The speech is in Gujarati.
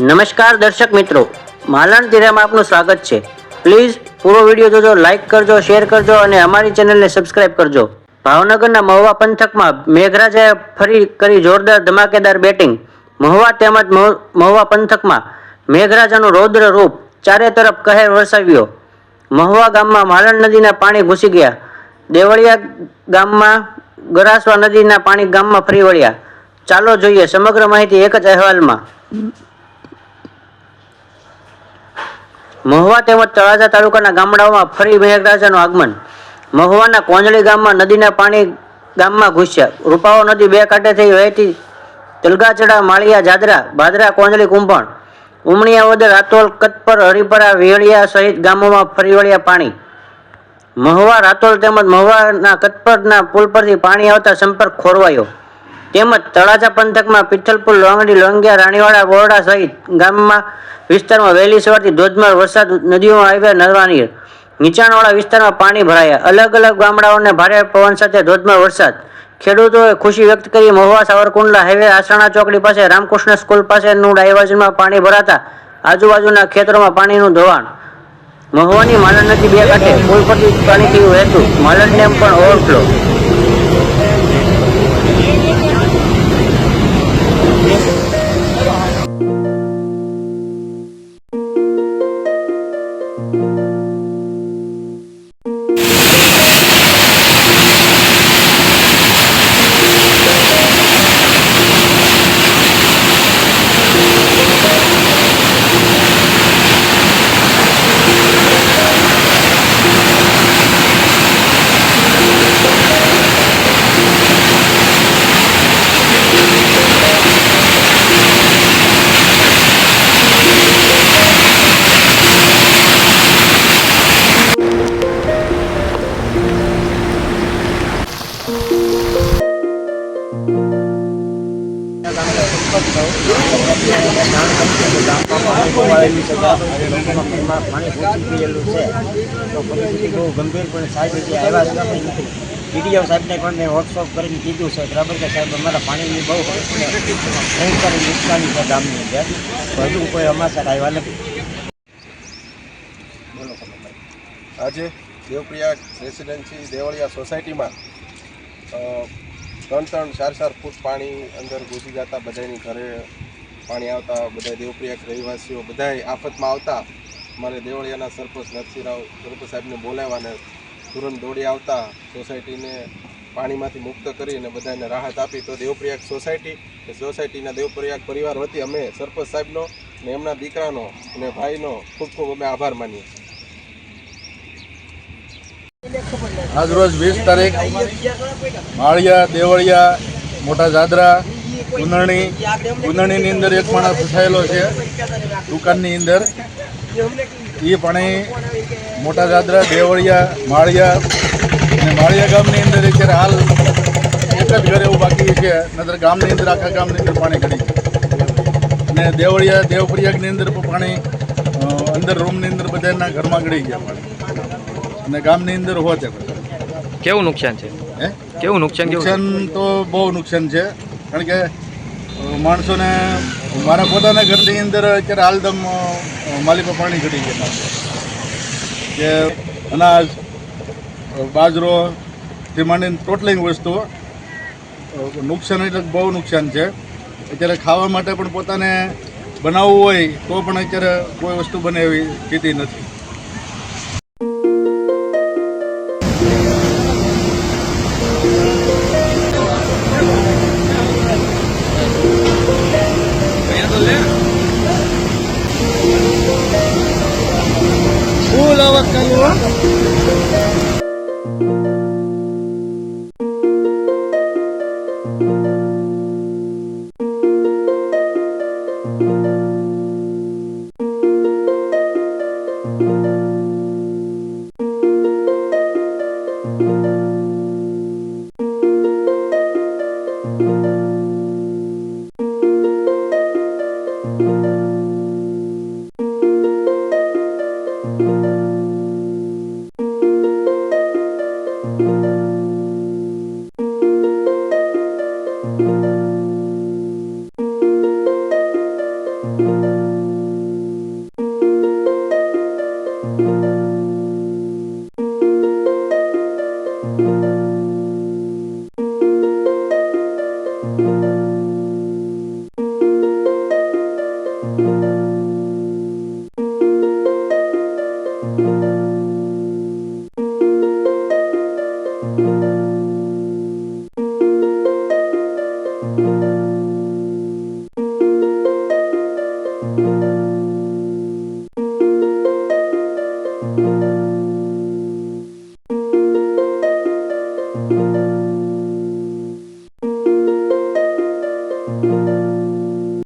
નમસ્કાર દર્શક મિત્રો, માલણ તીરામાં આપનું સ્વાગત છે. પ્લીઝ પૂરો વીડિયો જોજો લાઇક કરજો શેર કરજો અને અમારી ચેનલને સબસ્ક્રાઇબ કરજો. ભાવનગરના મહુવા પંથકમાં મેઘરાજાએ ફરી કરી જોરદાર ધમાકેદાર બેટિંગ મહુવા તેમજ મહુ- મહુવા પંથકમાં મેઘરાજાનું રૌદ્ર રૂપ ચારે તરફ કહેર વરસાવ્યો. મહુવા ગામમાં માલણ નદીના પાણી ઘૂસી ગયા. દેવળિયા ગામમાં ગરાસવા નદીના પાણી ગામમાં ફરી વળ્યા. ચાલો જોઈએ સમગ્ર માહિતી એક જ અહેવાલમાં. મહુવા તેમજ તળાજા તાલુકાના ગામડાઓમાં ફરી મેઘરાજાનું આગમન. મહુવાના કોંજળી ગામમાં નદીના પાણી ગામમાં ઘૂસ્યા. રૂપાઓ નદી બે કાંઠે થઈ વહેતી તલગાચડા, માળિયા, જાદરા, ભાદરા, કોંજળી, કુંભણ. ઉમણીયા વદર રાતોલ, કતપર, હરિપરા વિહળિયા સહિત ગામોમાં ફરી વળ્યા પાણી. મહુવા, રાતોલ તેમજ મહુવાના, કતપરના પુલ પરથી પાણી આવતા સંપર્ક ખોરવાયો. તેમજ તળાજા પંથકમાં પિથલપુર, લોંગડી, લોંગિયા, રાણીવાડા બોરડા સહિત ગામમાં વિસ્તારમાં વહેલી સવારથી ધોધમાર વરસાદ નદીઓમાં આવ્યા નરવા નીર નીચાણવાળા વિસ્તારમાં પાણી ભરાયા. અલગ અલગ ગામડાઓને ભારે પવન સાથે ધોધમાર વરસાદ. ખેડૂતોએ ખુશી વ્યક્ત કરી મહુવા સાવરકુંડલા હાઈવે આસણા ચોકડી પાસે, રામકૃષ્ણ સ્કૂલ પાસેનું ડાયવર્ઝનમાં પાણી ભરાતા આજુબાજુના ખેતરોમાં પાણીનું ધોવાણ. મહુવાની માલણ નદી બે કાંઠે પુલ પરથી પાણી થયું હતું. માલણ ડેમ પણ ઓવરફ્લો. ગંભીર પણ સાહેબ જે આવ્યા છે મેં વોટ્સઅપ કરીને કીધું છે બરાબર સાહેબ અમારા પાણીની બહુ ભયંકર નુકસાની છે ગામની અંદર હજુ કોઈ અમારા સાથે આવ્યા નથી બોલો આજે દેવપ્રિયા રેસિડેન્સી દેવળિયા સોસાયટીમાં ત્રણ ત્રણ ચાર ચાર ફૂટ પાણી અંદર ઘૂસી જતા બધાની ઘરે પાણી આવતા બધા દેવપ્રિયક રહેવાસીઓ બધાય આફતમાં આવતા. મારે દેવળિયાના સરપંચ નરસિંહરાવ સરપંચ સાહેબને બોલાવ્યા તુરંત દોડી આવતા, સોસાયટીને પાણીમાંથી મુક્ત કરીને બધાને રાહત આપી. તો દેવપ્રયાગ સોસાયટી સોસાયટીના દેવપ્રયાગ પરિવાર વતી અમે સરપંચ સાહેબનો ને એમના દીકરાનો અને ભાઈનો ખૂબ ખૂબ અમે આભાર માનીએ આજ આજરોજ વીસ તારીખ, માળિયા, દેવળિયા, મોટા જાદરા ઉનરણી ઉંદરણીની અંદર એક માણસ ફસાયેલો છે દુકાનની અંદર. એ પાણી મોટા જાદરા દેવળિયા માળિયા અને માળિયા ગામની અંદર અત્યારે હાલ એક જ ઘર એવું બાકી છે નતર ગામની અંદર આખા ગામની અંદર પાણી ગળી અને દેવળિયા દેવપ્રયાગની અંદર પણ પાણી અંદર રૂમની અંદર બધાના ઘરમાં ગળી ગયા પાણી. અને ગામની અંદર હોતે કેવું નુકસાન છે? કેવું નુકસાન નુકસાન તો બહુ નુકસાન છે. કારણ કે માણસોને, મારા પોતાના ઘરની અંદર અત્યારે હાલદમ માલિકો પાણી ઘટી ગયા કે અનાજ બાજરો થી માંડીને ટોટલી વસ્તુઓ નુકસાન એટલે બહુ નુકસાન છે. અત્યારે ખાવા માટે પણ પોતાને બનાવવું હોય તો પણ અત્યારે કોઈ વસ્તુ બને એવી સ્થિતિ નથી.